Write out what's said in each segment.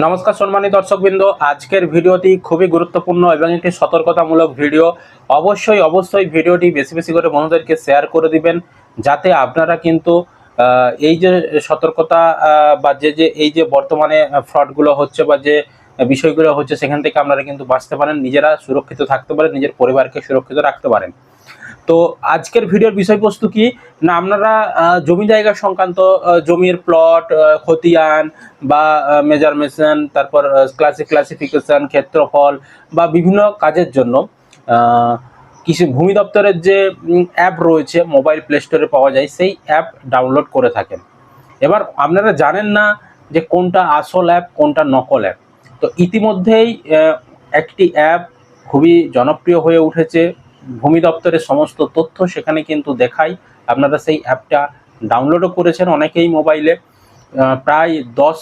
নমস্কার সম্মানিত দর্শকবৃন্দ, আজকের ভিডিওটি খুবই গুরুত্বপূর্ণ এবং একটি সতর্কতামূলক ভিডিও। অবশ্যই অবশ্যই ভিডিওটি বেশি বেশি করে বন্ধুদেরকে শেয়ার করে দিবেন, যাতে আপনারা কিন্তু এই যে সতর্কতা বা যে যে, এই যে বর্তমানে ফ্রডগুলো হচ্ছে বা যে বিষয়গুলো হচ্ছে, সেখান থেকে আপনারা কিন্তু বাঁচতে পারেন, নিজেরা সুরক্ষিত থাকতে পারেন, নিজের পরিবারকে সুরক্ষিত রাখতে পারেন। তো আজকের ভিডিওর বিষয়বস্তু কি? না, আপনারা জমি জায়গা সংক্রান্ত জমির প্লট খতিয়ান বা মেজারমেশন তারপর ক্লাসিক ক্লাসিফিকেশন ক্ষেত্রফল বা বিভিন্ন কাজের জন্য কৃষি ভূমি দপ্তরের যে অ্যাপ রয়েছে মোবাইল প্লে স্টোরে পাওয়া যায়, সেই অ্যাপ ডাউনলোড করে থাকেন। এবার আপনারা জানেন না যে কোনটা আসল অ্যাপ কোনটা নকল অ্যাপ তো ইতিমধ্যেই একটি অ্যাপ খুবই জনপ্রিয় হয়ে উঠেছে। ভূমি দপ্তরের সমস্ত তথ্য সেখানে কিন্তু দেখাই। আপনারা সেই অ্যাপটা ডাউনলোডও করেছেন অনেকেই মোবাইলে। প্রায় দশ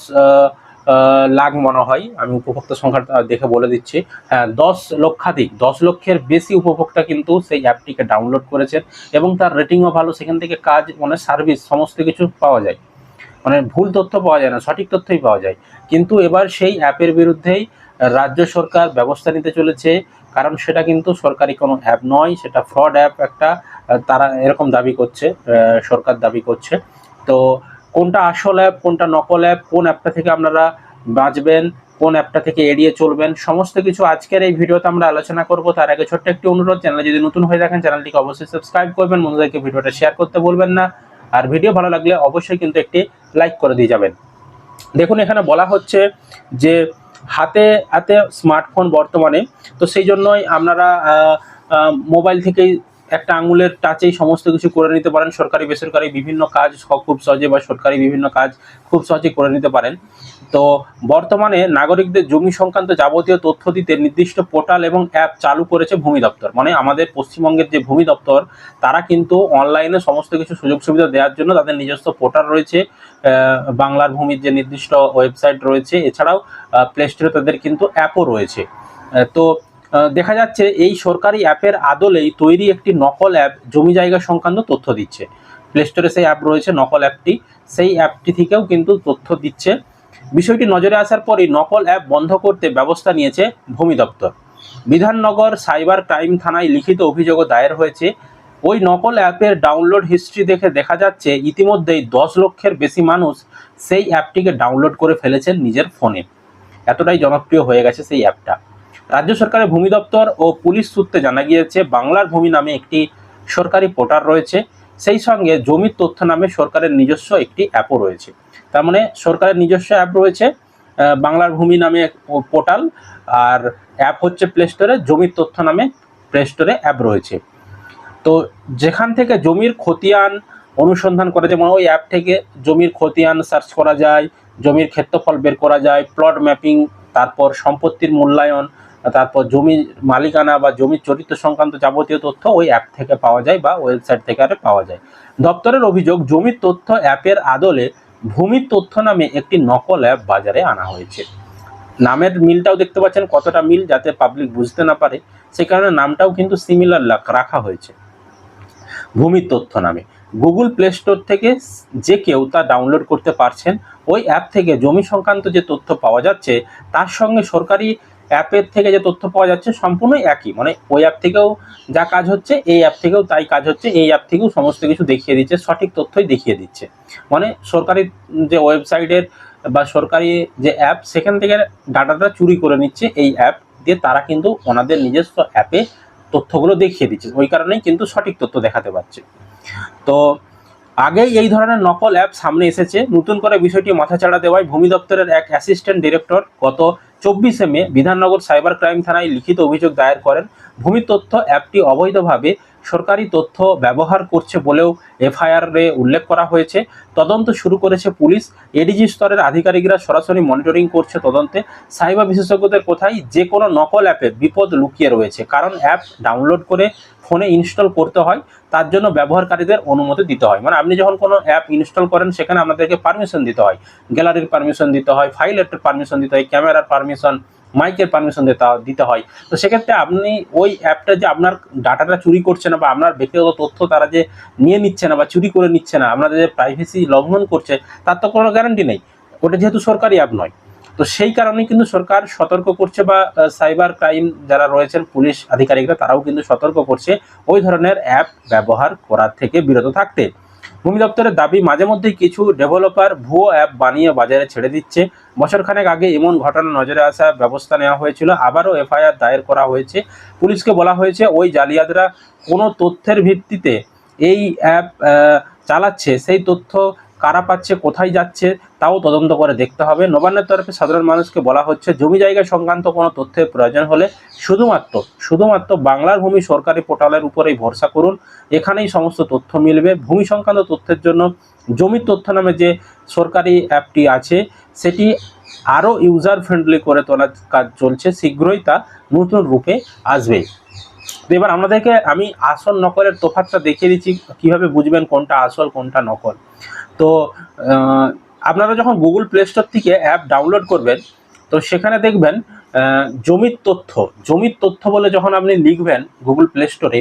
লাখ মনে হয়, আমি উপভোক্তা সংখ্যাটা দেখে বলে দিচ্ছি। হ্যাঁ দশ লক্ষাধিক, দশ লক্ষের বেশি উপভোক্তা কিন্তু সেই অ্যাপটিকে ডাউনলোড করেছেন এবং তার রেটিংও ভালো, সেখান থেকে কাজ মানে সার্ভিস, সমস্ত কিছু পাওয়া যায়। মানে ভুল তথ্য পাওয়া যায় না, সঠিক তথ্যই পাওয়া যায়। কিন্তু এবার সেই অ্যাপের বিরুদ্ধেই রাজ্য সরকার ব্যবস্থা নিতে চলেছে, কারণ সেটা কিন্তু সরকারি কোনো অ্যাপ নয়, সেটা ফ্রড অ্যাপ একটা তারা এরকম দাবি করছে সরকার দাবি করছে। তো কোনটা আসল অ্যাপ কোনটা নকল অ্যাপ কোন অ্যাপটা থেকে আপনারা বাঁচবেন, কোন অ্যাপটা থেকে এড়িয়ে চলবেন, সমস্ত কিছু আজকের এই ভিডিওতে আমরা আলোচনা করব। তার আগে ছোট্ট একটি অনুরোধ, চ্যানেলে যদি নতুন হয়ে থাকেন, চ্যানেলটিকে অবশ্যই সাবস্ক্রাইব করবেন, বন্ধুদেরকে ভিডিওটা শেয়ার করতে বলবেন না। আর ভিডিও ভালো লাগলে অবশ্যই কিন্তু একটি লাইক করে দিয়ে যাবেন। দেখুন, এখানে বলা হচ্ছে যে হাতে হাতে স্মার্টফোন বর্তমানে। তো সেই জন্যই আপনারা মোবাইল থেকেই একটা আঙুলের টাচেই সমস্ত কিছু করে নিতে পারেন। সরকারি, বেসরকারি বিভিন্ন কাজ খুব সহজে বা সরকারি বিভিন্ন কাজ খুব সহজে করে নিতে পারেন। তো বর্তমানে নাগরিকদের জমি সংক্রান্ত যাবতীয় তথ্য দিতে নির্দিষ্ট পোর্টাল এবং অ্যাপ চালু করেছে ভূমি দপ্তর। মানে আমাদের পশ্চিমবঙ্গের যে ভূমি দপ্তর, তারা কিন্তু অনলাইনে সমস্ত কিছু সুযোগ সুবিধা দেওয়ার জন্য তাদের নিজস্ব পোর্টাল রয়েছে। বাংলার ভূমির যে নির্দিষ্ট ওয়েবসাইট রয়েছে, এছাড়াও প্লে স্টোরে তাদের কিন্তু অ্যাপও রয়েছে। তো দেখা যাচ্ছে এই সরকারি অ্যাপের আদলেই তৈরি একটি নকল অ্যাপ জমি জায়গা সংক্রান্ত তথ্য দিচ্ছে। প্লে স্টোরে সেই অ্যাপ রয়েছে, নকল অ্যাপটি। সেই অ্যাপটি থেকেও কিন্তু তথ্য দিচ্ছে। বিষয়টি নজরে আসার পরই নকল অ্যাপ বন্ধ করতে ব্যবস্থা নিয়েছে ভূমি দপ্তর। বিধাননগর সাইবার ক্রাইম থানায় লিখিত অভিযোগও দায়ের হয়েছে। ওই নকল অ্যাপের ডাউনলোড হিস্ট্রি দেখে দেখা যাচ্ছে ইতিমধ্যেই দশ লক্ষের বেশি মানুষ সেই অ্যাপটিকে ডাউনলোড করে ফেলেছেন নিজের ফোনে। এতটাই জনপ্রিয় হয়ে গেছে সেই অ্যাপটা। রাজ্য সরকারের ভূমি দপ্তর ও পুলিশ সূত্রে জানা গিয়েছে, বাংলার ভূমি নামে একটি সরকারি পোর্টাল রয়েছে। সেই সঙ্গে জমির তথ্য নামে সরকারের নিজস্ব একটি অ্যাপও রয়েছে। তার মানে সরকারের নিজস্ব অ্যাপ রয়েছে বাংলার ভূমি নামে পোর্টাল আর অ্যাপ হচ্ছে প্লে স্টোরে জমির তথ্য নামে প্লে স্টোরে অ্যাপ রয়েছে। তো যেখান থেকে জমির খতিয়ান অনুসন্ধান করা যায় মানে ওই অ্যাপ থেকে জমির খতিয়ান সার্চ করা যায়, জমির ক্ষেত্রফল বের করা যায়, প্লট ম্যাপিং, তারপর সম্পত্তির মূল্যায়ন তারপর জমির মালিকানা বা জমির চরিত্র সংক্রান্ত যাবতীয় তথ্য ওই অ্যাপ থেকে পাওয়া যায় বা ওয়েবসাইট থেকে আরে পাওয়া যায়। দপ্তরের অভিযোগ, জমির তথ্য অ্যাপের আদলে ভূমির তথ্য নামে একটি নকল অ্যাপ বাজারে আনা হয়েছে। নামের মিলটাও দেখতে পাচ্ছেন, কতটা মিল যাতে পাবলিক বুঝতে না পারে সেই কারণে নামটাও কিন্তু সিমিলার রাখা হয়েছে। ভূমির তথ্য নামে। গুগল প্লে স্টোর থেকে যে কেউ তা ডাউনলোড করতে পারছেন, ওই অ্যাপ থেকে জমি সংক্রান্ত যে তথ্য পাওয়া যাচ্ছে, তার সঙ্গে সরকারি অ্যাপের থেকে যে তথ্য পাওয়া যাচ্ছে সম্পূর্ণ একই। মানে ওই অ্যাপ থেকেও যা কাজ হচ্ছে, এই অ্যাপ থেকেও তাই কাজ হচ্ছে, এই অ্যাপ থেকেও সমস্ত কিছু দেখিয়ে দিচ্ছে, সঠিক তথ্যই দেখিয়ে দিচ্ছে। মানে সরকারি যে ওয়েবসাইটের বা সরকারি যে অ্যাপ, সেখান থেকে ডাটাটা চুরি করে নিচ্ছে এই অ্যাপ দিয়ে তারা কিন্তু ওনাদের নিজস্ব অ্যাপে তথ্যগুলো দেখিয়ে দিচ্ছে। ওই কারণেই কিন্তু সঠিক তথ্য দেখাতে পারছে। তো আগেই এই ধরনের নকল অ্যাপ সামনে এসেছে। নতুন করে বিষয়টি মাথাচাড়া দেওয়ায় ভূমি দপ্তরের এক অ্যাসিস্ট্যান্ট ডিরেক্টর গত চব্বিশে মে বিধাননগর সাইবার ক্রাইম থানায় লিখিত অভিযোগ দায়ের করেন। ভূমি তথ্য অ্যাপটি অবৈধভাবে সরকারি তথ্য ব্যবহার করছে বলেও এফআইআরে উল্লেখ করা হয়েছে। তদন্ত শুরু করেছে পুলিশ। এডিজি স্তরের আধিকারিকরা সরাসরি মনিটরিং করছে তদন্তে। সাইবার বিশেষজ্ঞদের কোথায়? যে কোনো নকল অ্যাপে বিপদ লুকিয়ে রয়েছে। কারণ অ্যাপ ডাউনলোড করে ফোনে ইনস্টল করতে হয়। তার জন্য ব্যবহারকারীদের অনুমতি দিতে হয়। মানে আপনি যখন কোনো অ্যাপ ইনস্টল করেন, সেখানে আপনাদেরকে পারমিশন দিতে হয়। গ্যালারির পারমিশন দিতে হয়, ফাইলের পারমিশন দিতে হয়, ক্যামেরার পারমিশন মাইকের পারমিশন দিতে দিতে হয়। তো সেক্ষেত্রে আপনি ওই অ্যাপটা যে আপনার ডাটাটা চুরি করছে না বা আপনার ব্যক্তিগত তথ্য তারা যে নিয়ে নিচ্ছে না বা চুরি করে নিচ্ছে না, আপনাদের যে প্রাইভেসি লঙ্ঘন করছে, তার তো কোনো গ্যারান্টি নেই। ওটা যেহেতু সরকারি অ্যাপ নয়। তো সেই কারণেই কিন্তু সরকার সতর্ক করছে বা সাইবার ক্রাইম যারা রয়েছেন, পুলিশ আধিকারিকরা, তারাও কিন্তু সতর্ক করছে ওই ধরনের অ্যাপ ব্যবহার করার থেকে বিরত থাকতে। ভূমি দপ্তরের দাবি, মাঝে মধ্যেই কিছু ডেভেলপার ভুয়ো অ্যাপ বানিয়ে বাজারে ছেড়ে দিচ্ছে। বছরখানেক আগে এমন ঘটনা নজরে আসা ব্যবস্থা নেওয়া হয়েছিল। আবারও এফআইআর দায়ের করা হয়েছে। পুলিশকে বলা হয়েছে, ওই জালিয়াতরা কোনো তথ্যের ভিত্তিতে এই অ্যাপ চালাচ্ছে। সেই তথ্য কারা পাচ্ছে, কোথায় যাচ্ছে, তাও তদন্ত করে দেখতে হবে। নবান্নের তরফে সাধারণ মানুষকে বলা হচ্ছে, জমি জায়গা সংক্রান্ত কোনো তথ্যের প্রয়োজন হলে শুধুমাত্র শুধুমাত্র বাংলার ভূমি সরকারি পোর্টালের উপরেই ভরসা করুন। এখানেই সমস্ত তথ্য মিলবে। ভূমি সংক্রান্ত তথ্যের জন্য জমির তথ্য নামে যে সরকারি অ্যাপটি আছে, সেটি আরও ইউজার ফ্রেন্ডলি করে তোলার কাজ চলছে। শীঘ্রই তা নতুন রূপে আসবে। তো এবার আমাদেরকে, আমি আসল নকলের তোফাতটা দেখিয়ে দিচ্ছি, কীভাবে বুঝবেন কোনটা আসল, কোনটা নকল। তো আপনারা যখন গুগল প্লে স্টোর থেকে অ্যাপ ডাউনলোড করবেন, তো সেখানে দেখবেন জমির তথ্য। জমির তথ্য বলে যখন আপনি লিখবেন গুগল প্লে স্টোরে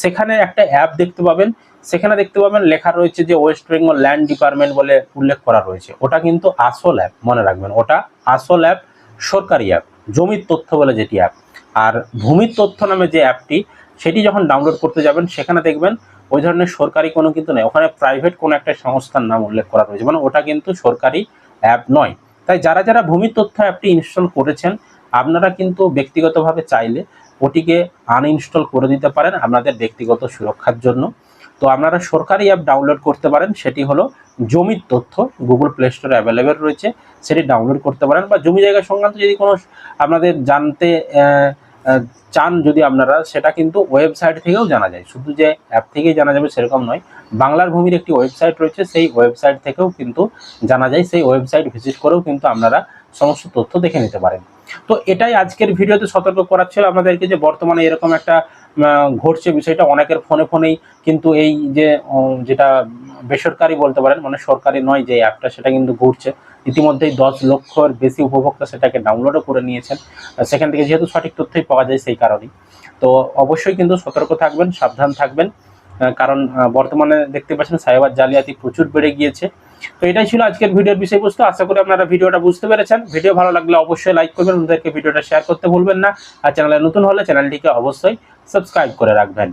সেখানে একটা অ্যাপ দেখতে পাবেন। সেখানে দেখতে পাবেন লেখা রয়েছে যে ওয়েস্ট বেঙ্গল ল্যান্ড ডিপার্টমেন্ট বলে উল্লেখ করা রয়েছে। ওটা কিন্তু আসল অ্যাপ মনে রাখবেন। ওটা আসল অ্যাপ সরকারি অ্যাপ জমির তথ্য বলে যেটি অ্যাপ আর ভূমির তথ্য নামে যে অ্যাপটি সেটি যখন ডাউনলোড করতে যাবেন, সেখানে দেখবেন ওই ধরনের সরকারি কোনো কিন্তু নেই ওখানে প্রাইভেট কোনো একটা সংস্থার নাম উল্লেখ করা রয়েছে। মানে ওটা কিন্তু সরকারি অ্যাপ নয়। তাই যারা যারা ভূমির তথ্য অ্যাপটি ইনস্টল করেছেন, আপনারা কিন্তু ব্যক্তিগতভাবে চাইলে ওটিকে আনইনস্টল করে দিতে পারেন আপনাদের ব্যক্তিগত সুরক্ষার জন্য। তো আপনারা সরকারি অ্যাপ ডাউনলোড করতে পারেন। সেটি হলো জমির তথ্য। গুগল প্লে স্টোরে অ্যাভেলেবেল রয়েছে। সেটি ডাউনলোড করতে পারেন। বা জমি জায়গা সংক্রান্ত যদি কোনো আপনাদের জানতে চান যদি আপনারা, সেটা কিন্তু ওয়েবসাইট থেকেও জানা যায়। শুধু যে অ্যাপ থেকেই জানা যাবে সেরকম নয়, বাংলার ভূমির একটি ওয়েবসাইট রয়েছে, সেই ওয়েবসাইট থেকেও কিন্তু জানা যায়, সেই ওয়েবসাইট ভিজিট করেও কিন্তু আপনারা সমস্ত তথ্য দেখে নিতে পারেন। তো এটাই আজকের ভিডিওতে সতর্ক করার ছিল আপনাদেরকে যে বর্তমানে এরকম একটা ঘটছে বিষয়টা। অনেকের ফোনে ফোনেই কিন্তু এই যে যেটা বেসরকারি বলতে পারেন মানে সরকারি নয় যে অ্যাপটা সেটা কিন্তু ঘুরছে। ইতিমধ্যেই দশ লক্ষর বেশি উপভোক্তা সেটাকে ডাউনলোডও করে নিয়েছেন। সেখান থেকে যেহেতু সঠিক তথ্যই পাওয়া যায় সেই কারণেই। তো অবশ্যই কিন্তু সতর্ক থাকবেন, সাবধান থাকবেন। কারণ বর্তমানে দেখতে পাচ্ছেন সাইবার জালিয়াতি প্রচুর বেড়ে গিয়েছে। তো এটাই ছিল আজকের ভিডিওর বিষয়বস্তু। আশা করি আপনারা ভিডিওটা বুঝতে পেরেছেন। ভিডিও ভালো লাগলে অবশ্যই লাইক করবেন ওদেরকে ভিডিওটা শেয়ার করতে ভুলবেন না। আর চ্যানেলে নতুন হলে চ্যানেলটিকে অবশ্যই সাবস্ক্রাইব করে রাখবেন।